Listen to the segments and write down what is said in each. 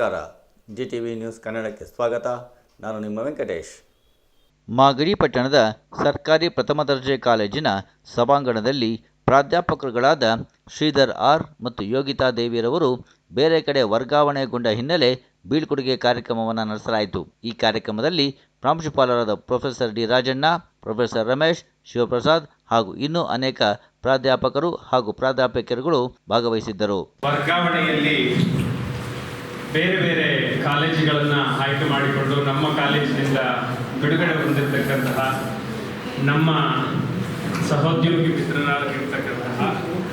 ನಮಸ್ಕಾರ. G T V news ಕನ್ನಡಕ್ಕೆ ಸ್ವಾಗತ. ನಾನು ನಿಮ್ಮ ವೆಂಕಟೇಶ್. ಮಾಗಡಿ ಪಟ್ಟಣದ ಸರ್ಕಾರಿ ಪ್ರಥಮ ದರ್ಜೆ ಕಾಲೇಜಿನ ಸಭಾಂಗಣದಲ್ಲಿ ಪ್ರಾಧ್ಯಾಪಕರುಗಳಾದ ಶ್ರೀಧರ್ ಆರ್ ಮತ್ತು ಯೋಗಿತಾ ದೇವಿರವರು ಬೇರೆ ಕಡೆ ವರ್ಗಾವಣೆಗೊಂಡ ಹಿನ್ನೆಲೆ ಬೀಳ್ಕೊಡುಗೆ ಕಾರ್ಯಕ್ರಮವನ್ನು ನಡೆಸಲಾಯಿತು. ಈ ಕಾರ್ಯಕ್ರಮದಲ್ಲಿ ಪ್ರಾಂಶುಪಾಲರಾದ professor D Rajanna professor Ramesh Shivaprasad ಹಾಗೂ ಇನ್ನೂ ಅನೇಕ ಪ್ರಾಧ್ಯಾಪಕರು ಹಾಗೂ ಪ್ರಾಧ್ಯಾಪಕರುಗಳು ಭಾಗವಹಿಸಿದ್ದರು. ವರ್ಗಾವಣೆಯಲ್ಲಿ ಬೇರೆ ಬೇರೆ ಕಾಲೇಜುಗಳನ್ನು ಆಯ್ಕೆ ಮಾಡಿಕೊಂಡು ನಮ್ಮ ಕಾಲೇಜಿನಿಂದ ಬಿಡುಗಡೆ ಹೊಂದಿರತಕ್ಕಂತಹ ನಮ್ಮ ಸಹೋದ್ಯೋಗಿ ಮಿತ್ರನಾಗಿರ್ತಕ್ಕಂತಹ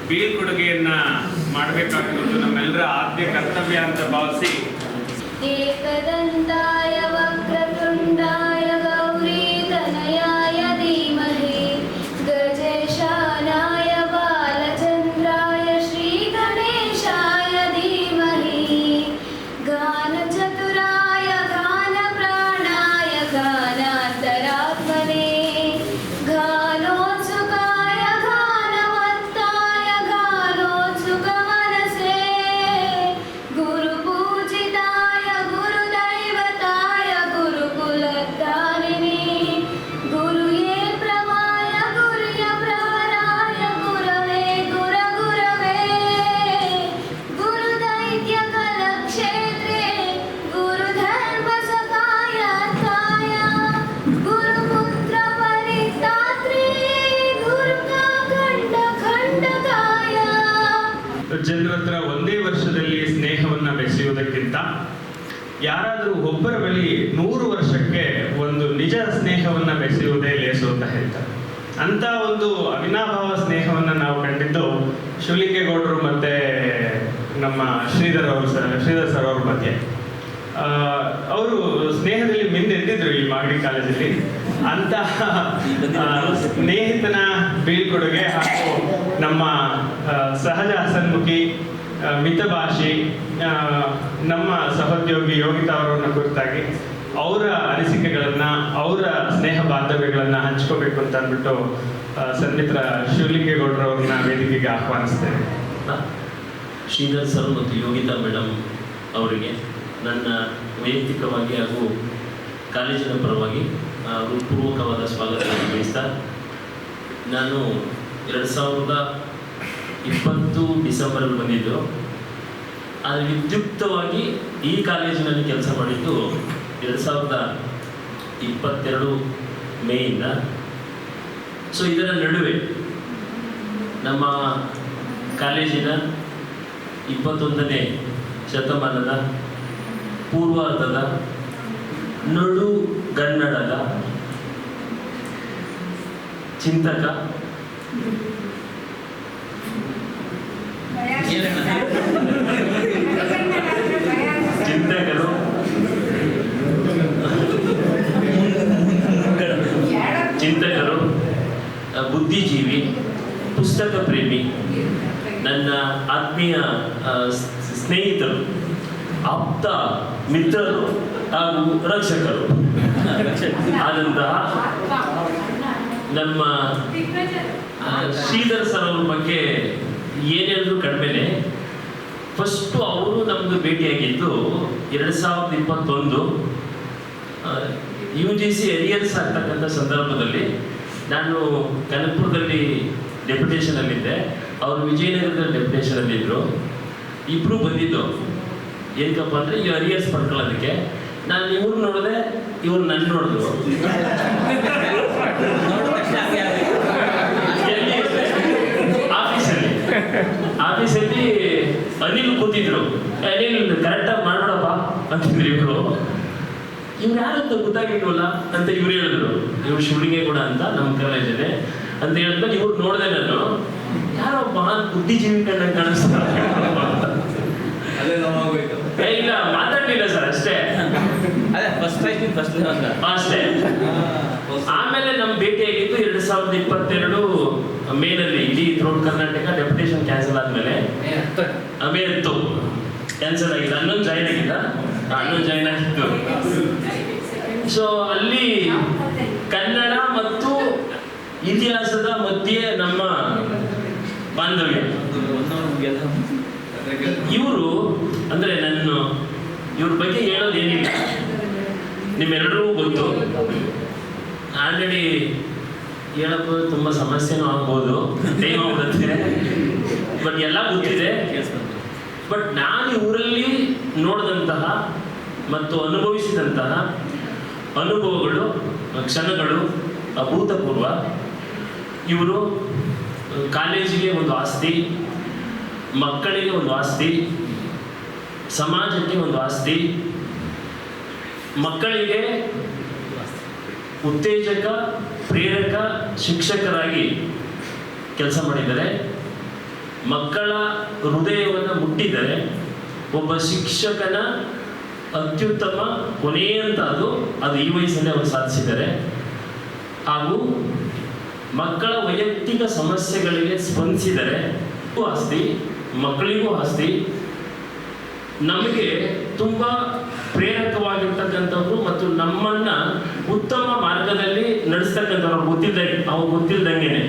ಬೀಳ್ಕೊಡುಗೆಯನ್ನು ಮಾಡಬೇಕಾಗಿರುವುದು ನಮ್ಮೆಲ್ಲರ ಆದ್ಯ ಕರ್ತವ್ಯ ಅಂತ ಭಾವಿಸಿ. ಏಕದಂತಾಯ ವಕ್ರತುಂಡ ಜನರ ಹತ್ರ ಒಂದೇ ವರ್ಷದಲ್ಲಿ ಸ್ನೇಹವನ್ನ ಬೆಸೆಯುವುದಕ್ಕಿಂತ ಯಾರಾದರೂ ಒಬ್ಬರ ಬಳಿ ನೂರು ವರ್ಷಕ್ಕೆ ಒಂದು ನಿಜ ಸ್ನೇಹವನ್ನ ಬೆಸೆಯುವುದೇ ಲೇಸು ಅಂತ ಹೇಳ್ತಾರೆ. ಅಂತ ಒಂದು ಅವಿನಾಭಾವ ಸ್ನೇಹವನ್ನ ನಾವು ಕಂಡಿದ್ದು ಶಿವಲಿಂಗೇಗೌಡರು ಮತ್ತೆ ನಮ್ಮ ಶ್ರೀಧರ್ ಅವರು ಸರ್, ಶ್ರೀಧರ್ ಸರ್ ಅವ್ರ ಮಧ್ಯೆ. ಅವರು ಸ್ನೇಹದಲ್ಲಿ ಮಿಂದೆದ್ದಿದ್ರು ಈ ಮಾಗಡಿ ಕಾಲೇಜಲ್ಲಿ. ಅಂತಹ ಸ್ನೇಹಿತನ ಬೀಳ್ಕೊಡುಗೆ ಹಾಗೂ ನಮ್ಮ ಸಹಜ ಹಸನ್ಮುಖಿ ಮಿತ ಮಿತಭಾಷಿ ನಮ್ಮ ಸಹೋದ್ಯೋಗಿ ಯೋಗಿತಾ ಅವರನ್ನು ಕುರಿತಾಗಿ ಅವರ ಅನಿಸಿಕೆಗಳನ್ನ, ಅವರ ಸ್ನೇಹ ಬಾಂಧವ್ಯಗಳನ್ನ ಹಂಚ್ಕೋಬೇಕು ಅಂತ ಅಂದ್ಬಿಟ್ಟು ಸನ್ಮಿತ್ರ ಶಿವಲಿಂಗೇಗೌಡರವ್ರನ್ನ ವೇದಿಕೆಗೆ ಆಹ್ವಾನಿಸ್ತೇನೆ. ಶ್ರೀಧರ್ ಸರ್ ಮತ್ತು ಯೋಗಿತಾ ಮೇಡಮ್ ಅವರಿಗೆ. ನನ್ನ ವೈಯಕ್ತಿಕವಾಗಿ ಹಾಗೂ ಕಾಲೇಜಿನ ಪರವಾಗಿ ಹೃತ್ಪೂರ್ವಕವಾದ ಸ್ವಾಗತವನ್ನು ಬಯಸ್ತಾ ನಾನು ಎರಡು ಸಾವಿರದ ಇಪ್ಪತ್ತು ಡಿಸೆಂಬರಲ್ಲಿ ಬಂದಿದ್ದು, ಆದರೆ ವಿದ್ಯುಕ್ತವಾಗಿ ಈ ಕಾಲೇಜಿನಲ್ಲಿ ಕೆಲಸ ಮಾಡಿದ್ದು ಎರಡು ಸಾವಿರದ ಇಪ್ಪತ್ತೆರಡು ಮೇಯಿಂದ. ಸೊ ಇದರ ನಡುವೆ ನಮ್ಮ ಕಾಲೇಜಿನ ಇಪ್ಪತ್ತೊಂದನೇ ಶತಮಾನದ ಪೂರ್ವಾರ್ಧದ ನಡು ಕನ್ನಡದ ಚಿಂತಕ. ಚಿಂತಕರು. ಚಿಂತಕರು ಬುದ್ಧಿಜೀವಿ ಪುಸ್ತಕ ಪ್ರೇಮಿ ನನ್ನ ಆತ್ಮೀಯ ಸ್ನೇಹಿತರು ಆಪ್ತ ಮಿತ್ರರು, ಹಾಗೂ ರಕ್ಷಕರು. ಆದಂತಹ ನಮ್ಮ ಶ್ರೀಧರ್ ಸರ್ ಅವ್ರ ಬಗ್ಗೆ ಏನೇಳಿದ್ರು ಕಡಿಮೆನೆ ಫಸ್ಟು ಅವರು ನಮ್ದು ಭೇಟಿಯಾಗಿದ್ದು ಎರಡು ಸಾವಿರದ ಇಪ್ಪತ್ತೊಂದು ಯು ಜಿ ಸಿ ಎರಿಯರ್ಸ್ ಆಗ್ತಕ್ಕಂಥ ಸಂದರ್ಭದಲ್ಲಿ ನಾನು ಕನಕಪುರದಲ್ಲಿ ಡೆಪ್ಯುಟೇಷನ್ ಅಲ್ಲಿದ್ದೆ. ಅವರು ವಿಜಯನಗರದಲ್ಲಿ ಡೆಪ್ಯುಟೇಷನ್ ಇಬ್ಬರು ಬಂದಿದ್ದು ಏನಕ್ಕಪ್ಪ ಅಂದರೆ ಈ ಅರಿಯರ್ಸ್ ಪಡ್ಕೊಳ್ಳೋದಕ್ಕೆ. ನಾನು ಇವ್ರು ನೋಡಿದೆ ಇವ್ರು ನನ್ನ ನೋಡಿದ್ರು? ಆಫೀಸಲ್ಲಿ ಆಫೀಸಲ್ಲಿ ಅನಿಲ್ ಕೂತಿದ್ರು. ಅನಿಲ್ ಕರೆಕ್ಟಾಗಿ ಮಾಡೋಣಪ್ಪ ಅಂತಂದ್ರು ಇವರು. ಇವ್ರು ಯಾರಂತ ಗೊತ್ತಾಗಿಲ್ವಲ್ಲ ಅಂತ ಇವ್ರು ಹೇಳಿದ್ರು. ಇವ್ರು ಶಿವಲಿಂಗೇ ಕೂಡ ಅಂತ ನಮ್ಮ ಕಾಲೇಜಲ್ಲಿ ಅಂತ ಹೇಳಿದ್ಮೇಲೆ ಇವ್ರು ನೋಡಿದೆ ನಾನು. ಯಾರೋ ಮಹಾನ್ ಬುದ್ಧಿಜೀವಿ ಕಂಡ ಕಾಣಿಸ್ತಾರೆ. ಏ, ಇಲ್ಲ ಮಾತಾಡ್ಲಿಲ್ಲ ಸರ್ ಅಷ್ಟೇ. ಅದೇ ಫಸ್ಟ್ ಪ್ರೈಸ್ ಫಸ್ಟ್ ಅಷ್ಟೇ. ಆಮೇಲೆ ನಮ್ಮ ಭೇಟಿಯಾಗಿದ್ದು ಎರಡ್ ಸಾವಿರದ ಇಪ್ಪತ್ತೆರಡು ಮೇನಲ್ಲಿ ಇಡೀ ಥ್ರೋಟ್ ಕರ್ನಾಟಕ ಡೆಪ್ಯುಟೇಷನ್ ಕ್ಯಾನ್ಸಲ್ ಆದ್ಮೇಲೆ. ಮೇ ಹತ್ತು ಕ್ಯಾನ್ಸಲ್ ಆಗಿದೆ ಅನ್ನೊಂದು ಜಾಯ್ನ್ ಆಗಿಲ್ಲ. ಅನ್ನೊಂದು ಜಾಯ್ನ್ ಆಗಿತ್ತು. ಸೊ ಅಲ್ಲಿ ಕನ್ನಡ ಮತ್ತು ಇತಿಹಾಸದ ಮಧ್ಯೆ ನಮ್ಮ ಬಾಂಧವ್ಯ. ಇವರು, ಅಂದ್ರೆ ನನ್ನ, ಇವ್ರ ಬಗ್ಗೆ ಹೇಳೋದು ಏನಿಲ್ಲ. ನಿಮ್ಮೆಲ್ಲರಿಗೂ ಗೊತ್ತು. ಆಲ್ರೆಡಿ ಹೇಳಬಹುದು ತುಂಬ ಸಮಸ್ಯೆನೂ ಆಗ್ಬೋದು. ಟೈಮ್ ಬಟ್ ಎಲ್ಲ ಗೊತ್ತಿದೆ. ಬಟ್ ನಾನು ಇವರಲ್ಲಿ ನೋಡಿದಂತಹ ಮತ್ತು ಅನುಭವಿಸಿದಂತಹ ಅನುಭವಗಳು, ಕ್ಷಣಗಳು ಅಭೂತಪೂರ್ವ. ಇವರು, ಕಾಲೇಜಿಗೆ ಒಂದು ಆಸ್ತಿ ಮಕ್ಕಳಿಗೆ ಒಂದು ಆಸ್ತಿ, ಸಮಾಜಕ್ಕೆ ಒಂದು ಆಸ್ತಿ, ಮಕ್ಕಳಿಗೆ ಉತ್ತೇಜಕ, ಪ್ರೇರಕ, ಶಿಕ್ಷಕರಾಗಿ ಕೆಲಸ ಮಾಡಿದರೆ, ಮಕ್ಕಳ ಹೃದಯವನ್ನು ಮುಟ್ಟಿದರೆ, ಒಬ್ಬ ಶಿಕ್ಷಕನ ಅತ್ಯುತ್ತಮ ಕೊನೆಯಂತ ಅದು ಈ ವಯಸ್ಸಲ್ಲಿ ಅವರು ಸಾಧಿಸಿದ್ದಾರೆ. ಹಾಗೂ ಮಕ್ಕಳ ವೈಯಕ್ತಿಕ ಸಮಸ್ಯೆಗಳಿಗೆ ಸ್ಪಂದಿಸಿದರೆ ಆಸ್ತಿ. ಮಕ್ಕಳಿಗೂ ಆಸ್ತಿ. ನಮಗೆ ತುಂಬ ಪ್ರೇರಕವಾಗಿರ್ತಕ್ಕಂಥವ್ರು ಮತ್ತು ನಮ್ಮನ್ನ ಉತ್ತಮ ಮಾರ್ಗದಲ್ಲಿ ನಡೆಸ್ತಕ್ಕಂಥವ್ರು ಗೊತ್ತಿದ್ದ ಅವ್ರು ಗೊತ್ತಿಲ್ದಂಗೆನೆ.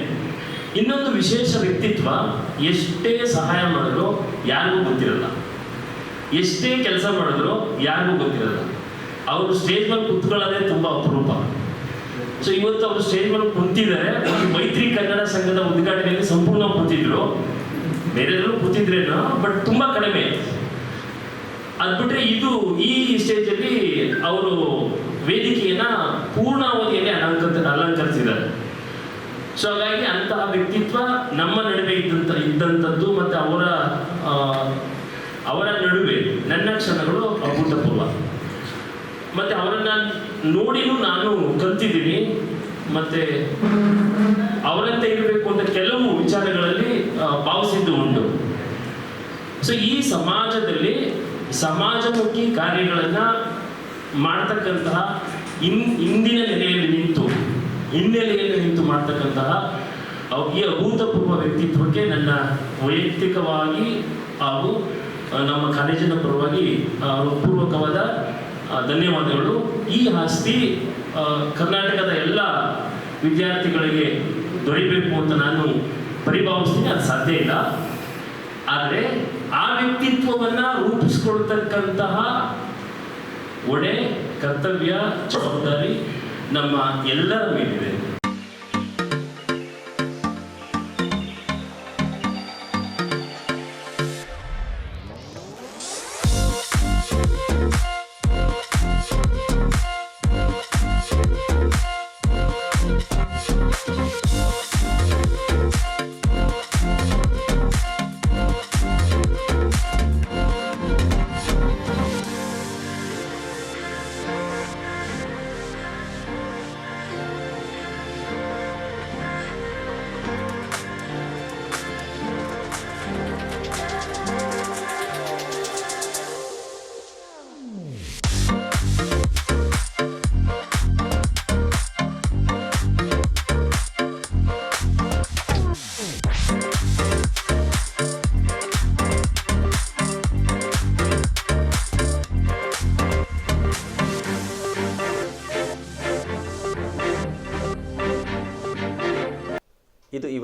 ಇನ್ನೊಂದು ವಿಶೇಷ ವ್ಯಕ್ತಿತ್ವ ಎಷ್ಟೇ ಸಹಾಯ ಮಾಡಿದ್ರು ಯಾರಿಗೂ ಗೊತ್ತಿರಲ್ಲ. ಎಷ್ಟೇ ಕೆಲಸ ಮಾಡಿದ್ರು ಯಾರಿಗೂ ಗೊತ್ತಿರಲ್ಲ. ಅವರು ಸ್ಟೇಜ್ ಮೇಲೆ ಕುತ್ಕೊಳ್ಳೋದೇ ತುಂಬ ಅಪರೂಪ. ಸೊ ಇವತ್ತು ಅವರು ಸ್ಟೇಜ್ ಮೇಲೆ ಕುಂತಿದ್ದಾರೆ ಮೈತ್ರಿ ಕನ್ನಡ ಸಂಘದ ಉದ್ಘಾಟನೆಯಲ್ಲಿ ಸಂಪೂರ್ಣ ಕೂತಿದ್ರು. ಬೇರೆಲ್ಲರೂ ಕೂತಿದ್ರೇನೋ ಬಟ್ ತುಂಬಾ ಕಡಿಮೆ. ಅದ್ಬಿಟ್ರೆ ಇದು ಈ ಸ್ಟೇಜಲ್ಲಿ ಅವರು ವೇದಿಕೆಯನ್ನ ಪೂರ್ಣಾವಧಿಯಲ್ಲಿ ಅಲಂಕೃತ, ಅಲಂಕರಿಸಿದ್ದಾರೆ. ಸೊ ಹಾಗಾಗಿ ಅಂತಹ ವ್ಯಕ್ತಿತ್ವ ನಮ್ಮ ನಡುವೆ ಇದ್ದಂತ ಇದ್ದಂಥದ್ದು ಮತ್ತೆ ಅವರ ಅವರ ನಡುವೆ, ನನ್ನ ಕ್ಷಣಗಳು ಅಭೂತಪೂರ್ವ. ಮತ್ತೆ ಅವರನ್ನು ನೋಡಿನೂ ನಾನು ಕಲ್ತಿದ್ದೀನಿ. ಮತ್ತೆ ಅವರಂತೆ ಇರಬೇಕು ಅಂತ ಕೆಲವು ವಿಚಾರಗಳಲ್ಲಿ ಭಾವಿಸಿದ್ದು ಉಂಟು. ಸೊ ಈ ಸಮಾಜದಲ್ಲಿ ಸಮಾಜಮುಖಿ ಕಾರ್ಯಗಳನ್ನು ಮಾಡ್ತಕ್ಕಂತಹ ಇನ್, ಇಂದಿನ ನೆಲೆಯಲ್ಲಿ ನಿಂತು, ಹಿನ್ನೆಲೆಯಲ್ಲಿ ನಿಂತು ಮಾಡ್ತಕ್ಕಂತಹ ಈ ಅಭೂತಪೂರ್ವ ವ್ಯಕ್ತಿತ್ವಕ್ಕೆ ನನ್ನ ವೈಯಕ್ತಿಕವಾಗಿ ಹಾಗೂ ನಮ್ಮ ಕಾಲೇಜಿನ ಪರವಾಗಿ ಪೂರ್ವಕವಾದ ಧನ್ಯವಾದಗಳು. ಈ ಆಸ್ತಿ ಕರ್ನಾಟಕದ ಎಲ್ಲ ವಿದ್ಯಾರ್ಥಿಗಳಿಗೆ ದೊರೆಯಬೇಕು ಅಂತ ನಾನು ಪರಿಭಾವಿಸ್ತೀನಿ ಅದು ಸಾಧ್ಯ ಇಲ್ಲ. ಆದರೆ ಆ ವ್ಯಕ್ತಿತ್ವವನ್ನು ರೂಪಿಸ್ಕೊಳ್ತಕ್ಕಂತಹ ಒಡೆ ಕರ್ತವ್ಯ ಜವಾಬ್ದಾರಿ ನಮ್ಮ ಎಲ್ಲರ ಮೇಲಿದೆ.